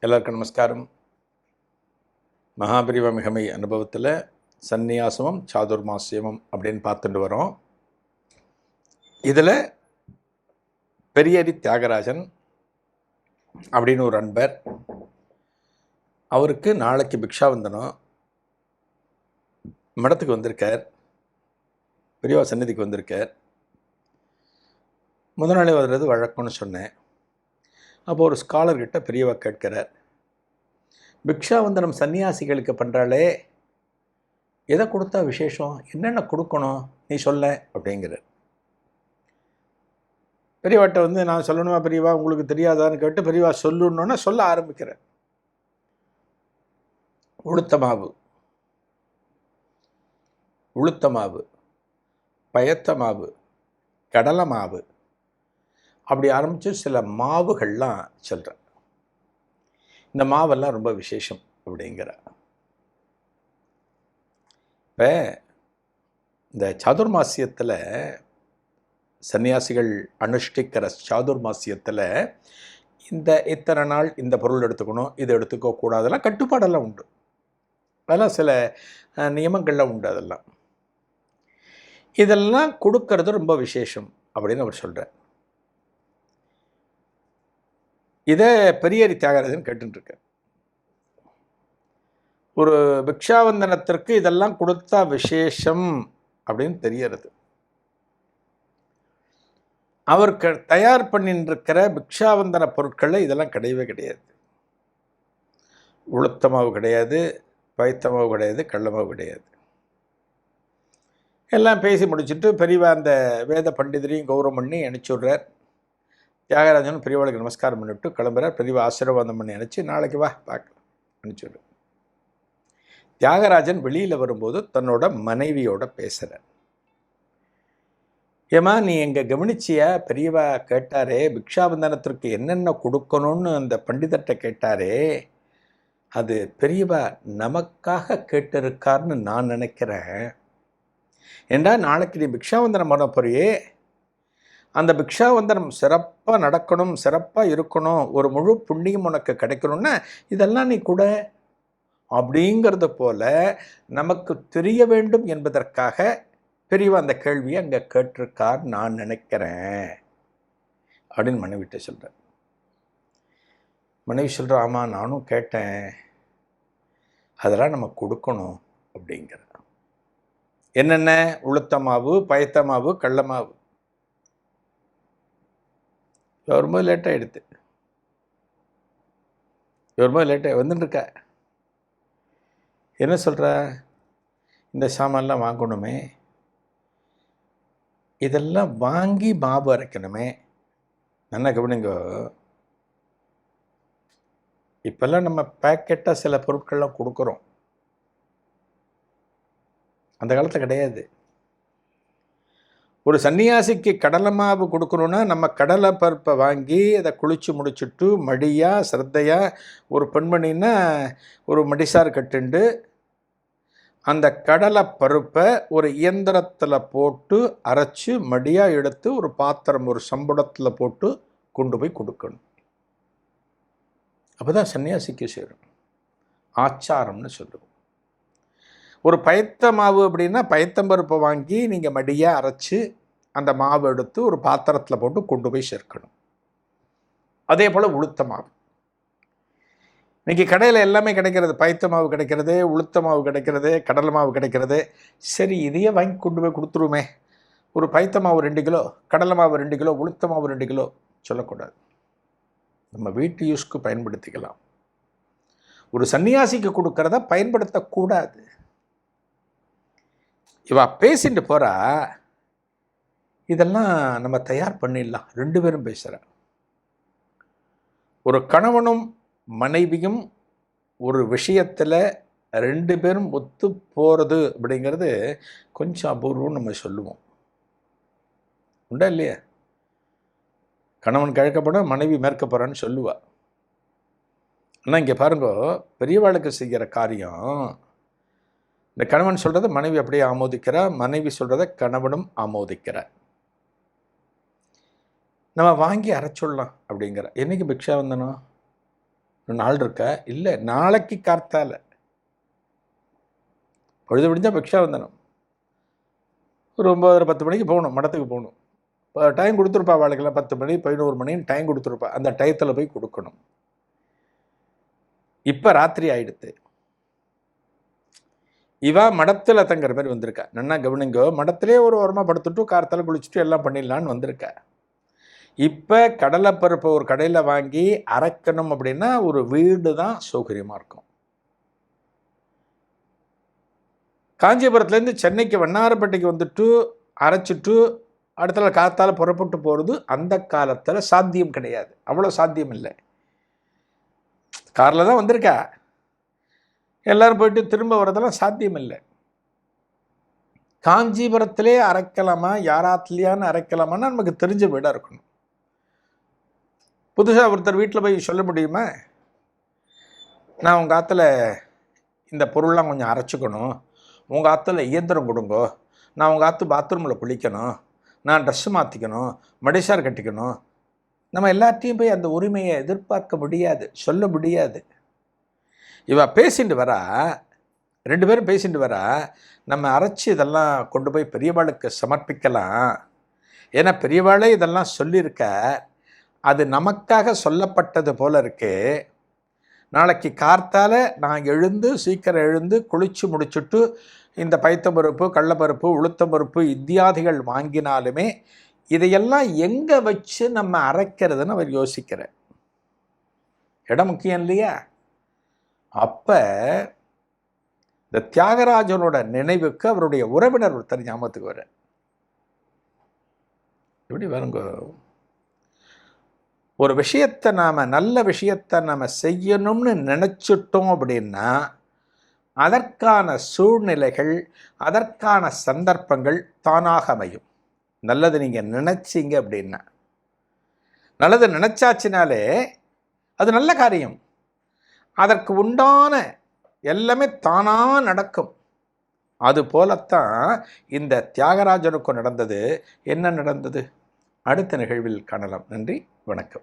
எல்லாருக்கும் நமஸ்காரம். மகாபிரிவ மிகமை அனுபவத்தில் சந்நியாசமும் சாதுர்மாசியமும் அப்படின்னு பார்த்துட்டு வரோம். இதில் பெரியரி தியாகராஜன் அப்படின்னு ஒரு அன்பர் அவருக்கு நாளைக்கு பிக்ஷா வந்தனும். மடத்துக்கு வந்திருக்கார். பெரியவா சந்நிதிக்கு வந்திருக்கார். முதல் நாளே வர்றது வழக்கம்னு சொன்னேன். அப்போ ஒரு ஸ்காலர்கிட்ட பெரியவா கேட்கிறார் பிக்ஷாவந்தனம் சன்னியாசிகளுக்கு பண்ணுறாளே எதை கொடுத்தா விசேஷம்? என்னென்ன கொடுக்கணும்? நீ சொல்ல அப்படிங்கிறார். பெரியவாட்ட வந்து நான் சொல்லணுமா பெரியவா? உங்களுக்கு தெரியாதான்னு கேட்டு பெரியவா சொல்லணுன்னா சொல்ல ஆரம்பிக்கிறேன் உளுத்த மாவு உளுத்த மாவு பயத்த மாவு கடலை மாவு அப்படி ஆரம்பித்து சில மாவுகள்லாம் சொல்கிறேன் இந்த மாவெல்லாம் ரொம்ப விசேஷம் அப்படிங்கிற. இப்போ இந்த சாதுர்மாசியத்தில் சன்னியாசிகள் அனுஷ்டிக்கிற சாதுர்மாசியத்தில் இந்த இத்தனை நாள் இந்த பொருள் எடுத்துக்கணும் இது எடுத்துக்கோ கூடாதெல்லாம் கட்டுப்பாடெல்லாம் உண்டு. அதெல்லாம் சில நியமங்கள்லாம் உண்டு அதெல்லாம். இதெல்லாம் கொடுக்கறது ரொம்ப விசேஷம் அப்படின்னு அவர் சொல்கிறார் இதை பெரியரி தியாகராஜன் கேட்டுருக்கார் ஒரு பிக்ஷாவந்தனத்திற்கு இதெல்லாம் கொடுத்தா விசேஷம் அப்படின்னு தெரியறது அவர் க தயார் பண்ணிட்டு இருக்கிற பிக்ஷாவந்தன பொருட்களில் இதெல்லாம் கிடையவே கிடையாது. உளுத்த மாவு கிடையாது பயத்த மாவு கிடையாது கடல மாவு கிடையாது. எல்லாம் பேசி முடிச்சுட்டு பெரியவா அந்த வேத பண்டிதரையும் கௌரவம் பண்ணி அனுப்பிச்சி தியாகராஜன் பெரியவாளுக்கு நமஸ்காரம் பண்ணிவிட்டு கிளம்புற பெரியவா ஆசீர்வாதம் பண்ணி நினச்சி நாளைக்கு வா பார்க்கலாம் அனுப்பிச்சி தியாகராஜன் வெளியில் வரும்போது தன்னோட மனைவியோட பேசுகிறார் ஏமா நீ எங்கள் கவனிச்சியா? பெரியவா கேட்டாரே பிக்ஷாபந்தனத்திற்கு என்னென்ன கொடுக்கணும்னு அந்த பண்டிதர்கிட்ட கேட்டாரே. அது பெரியவா நமக்காக கேட்டிருக்கார்னு நான் நினைக்கிறேன். ஏண்டா நாளைக்கு நீ பிக்ஷாவந்தனம் பண்ண போறியே? அந்த பிக்ஷாவந்தனம் சிறப்பாக நடக்கணும் சிறப்பாக இருக்கணும் ஒரு முழு புண்ணியம் உனக்கு கிடைக்கணும்னா இதெல்லாம் நீ கூட. அப்படிங்கிறது போல நமக்கு தெரிய வேண்டும் என்பதற்காக பெரியவா அந்த கேள்வியை அங்கே கேட்டிருக்கார் நான் நினைக்கிறேன். அப்படின்னு மனைவிட்ட சொல்கிறேன் மனைவி சொல்கிற ஆமாம் நானும் கேட்டேன். அதெல்லாம் நம்ம கொடுக்கணும். அப்படிங்கிற என்னென்ன? உளுத்த மாவு பயத்த மாவு கடல மாவு வரும்போது லேட்டாகிடுது எடுத்து. வரும்போது லேட்டாக வந்துட்டுருக்க. என்ன சொல்கிற இந்த சாமான்லாம் வாங்கணுமே. இதெல்லாம் வாங்கி மாவு அரைக்கணுமே. நல்லா கவனிங்க. இப்போல்லாம் நம்ம பேக்கெட்டாக சில பொருட்கள்லாம் கொடுக்குறோம். அந்த காலத்தில் கிடையாது. ஒரு சன்னியாசிக்கு கடலை மாவு கொடுக்கணுன்னா நம்ம கடலை பருப்பை வாங்கி அதை குளித்து முடிச்சுட்டு மடியாக சிரத்தையாக ஒரு பெண்மணின்னா ஒரு மடிசார் கட்டுண்டு அந்த கடலை பருப்பை ஒரு இயந்திரத்தில் போட்டு அரைச்சி மடியாக எடுத்து ஒரு பாத்திரம் ஒரு சம்புடத்தில் போட்டு கொண்டு போய் கொடுக்கணும். அப்போ தான் சன்னியாசிக்கு சேரும். ஆச்சாரம்னு சொல்லுவோம். ஒரு பயத்த மாவு அப்படின்னா பயத்தம்பருப்பை வாங்கி நீங்கள் மடியாக அரைச்சி அந்த மாவு எடுத்து ஒரு பாத்திரத்தில் போட்டு கொண்டு போய் சேர்க்கணும். அதே போல் உளுத்த மாவு. இன்னைக்கு கடையில் எல்லாமே கிடைக்கிறது. பயத்த மாவு கிடைக்கிறது உளுத்த மாவு கிடைக்கிறது கடலை மாவு கிடைக்கிறது. சரி இதையே வாங்கி கொண்டு போய் கொடுத்துருமே. ஒரு பயத்த மாவு ரெண்டு கிலோ கடலை மாவு ரெண்டு கிலோ உளுத்த மாவு ரெண்டு கிலோ சொல்லக்கூடாது. நம்ம வீட்டு யூஸ்க்கு பயன்படுத்திக்கலாம். ஒரு சன்னியாசிக்கு கொடுக்கறத பயன்படுத்தக்கூடாது. இவ பேசிட்டு போகிறா இதெல்லாம் நம்ம தயார் பண்ணிடலாம். ரெண்டு பேரும் பேசுகிற ஒரு கணவனும் மனைவியும் ஒரு விஷயத்தில் ரெண்டு பேரும் ஒத்து போகிறது அப்படிங்கிறது கொஞ்சம் அபூர்வம் நம்ம சொல்லுவோம். உண்டா இல்லையா? கணவன் கிழக்கப்பட மனைவி மேற்க போகிறான்னு சொல்லுவா. ஆனால் இங்கே பாருங்க பெரியவாளுக்கு செய்கிற காரியம் இந்த கணவன் சொல்கிறத மனைவி அப்படியே ஆமோதிக்கிறார் மனைவி சொல்கிறத கணவனும் ஆமோதிக்கிறார் நம்ம வாங்கி அரைச்சுடலாம் அப்படிங்கிற. என்னைக்கு பிக்ஷா வந்தனும் இன்னும் நாள் இருக்கா? இல்லை நாளைக்கு கார்த்தால. பொழுது முடிஞ்சால் பிக்ஷா வந்தனும். ஒரு ஒம்பதரை பத்து மணிக்கு போகணும் மடத்துக்கு போகணும். இப்போ டைம் கொடுத்துருப்பா வாழ்க்கையில் பத்து மணி பதினோரு மணின்னு டைம் கொடுத்துருப்பா. அந்த டயத்தில் போய் கொடுக்கணும். இப்போ ராத்திரி ஆகிடுது இவா மடத்தில் தங்குற மாதிரி வந்திருக்கா. நன்னா கவனிங்கோ மடத்திலே ஒரு ஓரமாக படுத்துட்டு காரத்தில் குளிச்சுட்டு எல்லாம் பண்ணிடலான்னு வந்திருக்கா. இப்போ கடலைப்பருப்பை ஒரு கடையில் வாங்கி அரைக்கணும் அப்படின்னா ஒரு வீடு தான் சௌகரியமாக இருக்கும். காஞ்சிபுரத்துலேருந்து சென்னைக்கு வண்ணாரப்பேட்டைக்கு வந்துட்டு அரைச்சிட்டு அடுத்த காத்தால புறப்பட்டு போகிறது அந்த காலத்தில் சாத்தியம் கிடையாது. அவ்வளோ சாத்தியம் இல்லை. காரில் தான் வந்திருக்கா. எல்லாரும் போயிட்டு திரும்ப வரதெல்லாம் சாத்தியம் இல்லை காஞ்சிபுரத்திலே அரைக்கலாமா யாராத்துலையான்னு அரைக்கலாமான்னு நமக்கு தெரிஞ்ச வீடாக இருக்கணும். புதுசாக ஒருத்தர் வீட்டில் போய் சொல்ல முடியுமா? நான் உங்கள் ஆற்றுல இந்த பொருள்லாம் கொஞ்சம் அரைச்சிக்கணும். உங்கள் ஆற்றுல இயந்திரம் கொடுங்கோ. நான் உங்கள் ஆற்று பாத்ரூமில் குளிக்கணும். நான் ட்ரெஸ்ஸு மாற்றிக்கணும் மடிசார் கட்டிக்கணும். நம்ம எல்லாத்தையும் போய் அந்த உரிமையை எதிர்பார்க்க முடியாது சொல்ல முடியாது. இவ பேசிட்டு வரா ரெண்டு பேரும் பேசிட்டு வரா நம்ம அரைச்சி இதெல்லாம் கொண்டு போய் பெரியவாளுக்கு சமர்ப்பிக்கலாம். ஏன்னா பெரியவாளே இதெல்லாம் சொல்லியிருக்க அது நமக்காக சொல்லப்பட்டது போல இருக்கு. நாளைக்கு கார்த்தால் நான் எழுந்து சீக்கிரம் எழுந்து குளிச்சு முடிச்சுட்டு இந்த பைத்தம்பருப்பு கடலப்பருப்பு உளுத்தம்பருப்பு இத்தியாதிகள் வாங்கினாலுமே இதையெல்லாம் எங்கே வச்சு நம்ம அரைக்கிறதுன்னு அவர் யோசிக்கிறார். இடம் முக்கியம் இல்லையா? அப்போ இந்த தியாகராஜனோட நினைவுக்கு அவருடைய உறவினர் ஒருத்தர் ஞாபகத்துக்கு வர எப்படி வருங்க ஒரு விஷயத்தை நாம் நல்ல விஷயத்தை நாம் செய்யணும்னு நினச்சிட்டோம் அப்படின்னா அதற்கான சூழ்நிலைகள் அதற்கான சந்தர்ப்பங்கள் தானாக அமையும். நல்லது நீங்கள் நினச்சிங்க அப்படின்னா. நல்லது நினச்சாச்சினாலே அது நல்ல காரியம். அதற்கு உண்டான எல்லாமே தானாக நடக்கும். அது போலத்தான் இந்த தியாகராஜனுக்கும் நடந்தது. என்ன நடந்தது? அடுத்த நிகழ்வில் காணலாம். நன்றி. வணக்கம்.